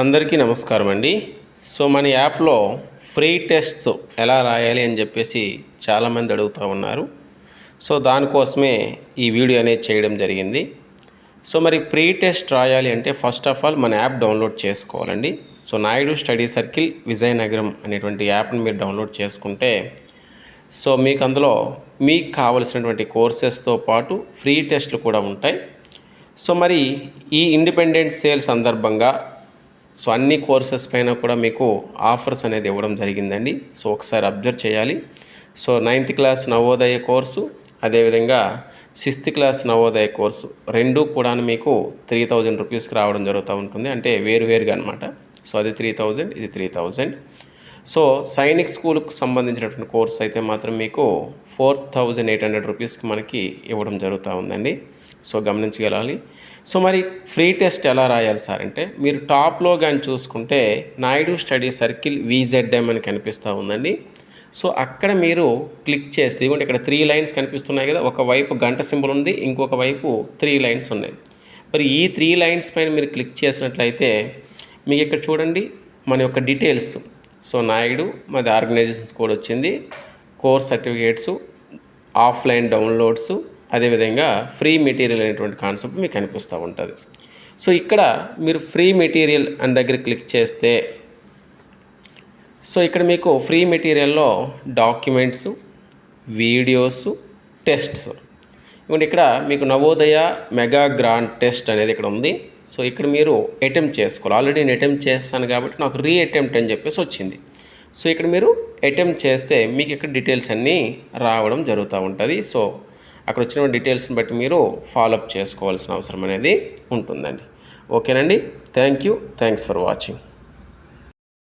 అందరికీ నమస్కారం అండి. సో మన యాప్లో ఫ్రీ టెస్ట్స్ ఎలా రాయాలి అని చెప్పేసి చాలామంది అడుగుతూ ఉన్నారు. సో దానికోసమే ఈ వీడియో అనేది చేయడం జరిగింది. సో మరి ప్రీ టెస్ట్ రాయాలి అంటే ఫస్ట్ ఆఫ్ ఆల్ మన యాప్ డౌన్లోడ్ చేసుకోవాలండి. So Naidu study circle Vizianagaram అనేటువంటి యాప్ని మీరు డౌన్లోడ్ చేసుకుంటే సో మీకు అందులో మీకు కావలసినటువంటి కోర్సెస్తో పాటు ఫ్రీ టెస్ట్లు కూడా ఉంటాయి. సో మరి ఈ ఇండిపెండెంట్ సేల్ సందర్భంగా సో అన్ని కోర్సెస్ పైన కూడా మీకు ఆఫర్స్ అనేది ఇవ్వడం జరిగిందండి. సో ఒకసారి అబ్జర్వ్ చేయాలి. So ninth class Navodaya course అదేవిధంగా సిక్స్త్ క్లాస్ నవోదయ కోర్సు రెండు కూడా మీకు త్రీ థౌజండ్ రూపీస్కి రావడం జరుగుతూ ఉంటుంది. అంటే వేరువేరుగా అనమాట సో అది త్రీ థౌజండ్ ఇది త్రీ థౌజండ్. సో సైనిక్ స్కూల్కి సంబంధించినటువంటి కోర్స్ అయితే మాత్రం మీకు ఫోర్ థౌజండ్ ఎయిట్ హండ్రెడ్ రూపీస్కి మనకి ఇవ్వడం జరుగుతూ ఉందండి. సో గమనించగలాలి సో మరి ఫ్రీ టెస్ట్ ఎలా రాయాలి సార్? అంటే మీరు టాప్లో కానీ చూసుకుంటే నాయుడు స్టడీ సర్కిల్ విజెడ్ఎం అని కనిపిస్తూ ఉందండి. సో అక్కడ మీరు క్లిక్ చేస్తే ఇదిగోండి ఇక్కడ త్రీ లైన్స్ కనిపిస్తున్నాయి కదా ఒకవైపు గంట సింబల్ ఉంది ఇంకొక వైపు త్రీ లైన్స్ ఉన్నాయి. మరి ఈ త్రీ లైన్స్ పైన మీరు క్లిక్ చేసినట్లయితే మీకు ఇక్కడ చూడండి మన యొక్క డీటెయిల్స్. సో నాయుడు మాది ఆర్గనైజేషన్స్ కూడా వచ్చింది కోర్స్ సర్టిఫికేట్స్ ఆఫ్లైన్ డౌన్లోడ్స్ అదేవిధంగా ఫ్రీ మెటీరియల్ అనేటువంటి కాన్సెప్ట్ మీకు కనిపిస్తూ ఉంటుంది. సో ఇక్కడ మీరు ఫ్రీ మెటీరియల్ అని దగ్గర క్లిక్ చేస్తే సో ఇక్కడ మీకు ఫ్రీ మెటీరియల్లో డాక్యుమెంట్స్ వీడియోస్ టెస్ట్స్ ఇవ్వండి ఇక్కడ మీకు నవోదయ మెగా గ్రాండ్ టెస్ట్ అనేది ఇక్కడ ఉంది. సో ఇక్కడ మీరు అటెంప్ట్ చేసుకోవాలి. ఆల్రెడీ నేను అటెంప్ట్ చేస్తాను కాబట్టి నాకు రీ అటెంప్ట్ అని చెప్పేసి వచ్చింది. సో ఇక్కడ మీరు అటెంప్ట్ చేస్తే మీకు ఇక్కడ డీటెయిల్స్ అన్నీ రావడం జరుగుతూ ఉంటుంది. సో అక్కడ వచ్చిన డీటెయిల్స్ని బట్టి మీరు ఫాలోఅప్ చేసుకోవాల్సిన అవసరం అనేది ఉంటుందండి. ఓకేనండి? Thank you thanks for watching